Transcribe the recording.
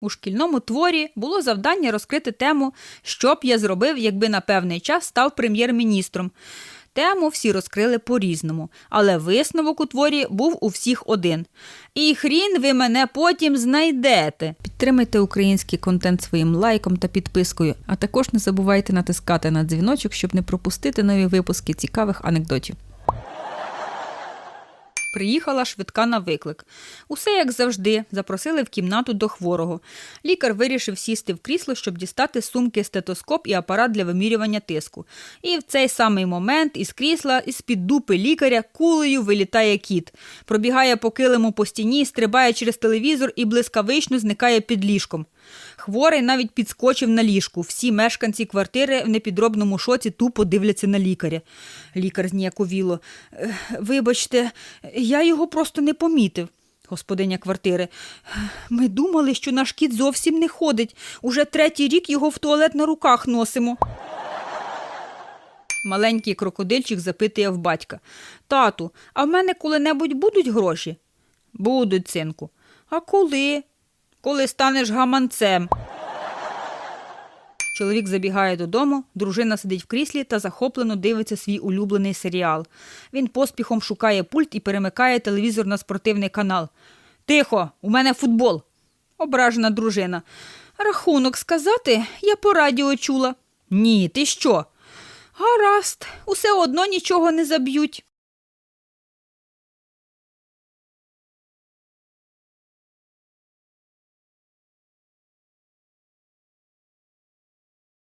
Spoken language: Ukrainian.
У шкільному творі було завдання розкрити тему, що б я зробив, якби на певний час став прем'єр-міністром. Тему всі розкрили по-різному, але висновок у творі був у всіх один. І хрін ви мене потім знайдете. Підтримайте український контент своїм лайком та підпискою, а також не забувайте натискати на дзвіночок, щоб не пропустити нові випуски цікавих анекдотів. Приїхала швидка на виклик. Усе як завжди, запросили в кімнату до хворого. Лікар вирішив сісти в крісло, щоб дістати сумки стетоскоп і апарат для вимірювання тиску. І в цей самий момент із крісла, із під дупи лікаря, кулею вилітає кіт. Пробігає по килиму по стіні, стрибає через телевізор і блискавично зникає під ліжком. Хворий навіть підскочив на ліжку. Всі мешканці квартири в непідробному шоці тупо дивляться на лікаря. Лікар зніяковіло. «Е, Вибачте, я його просто не помітив. Господиня квартири. Ми думали, що наш кіт зовсім не ходить. Уже третій рік його в туалет на руках носимо. Маленький крокодильчик запитує в батька. Тату, а в мене коли-небудь будуть гроші? Будуть, синку. А коли? Коли станеш гаманцем. Чоловік забігає додому, дружина сидить в кріслі та захоплено дивиться свій улюблений серіал. Він поспіхом шукає пульт і перемикає телевізор на спортивний канал. Тихо, у мене футбол. Ображена дружина. Рахунок сказати, я по радіо чула. Ні, ти що? Гаразд, усе одно нічого не заб'ють.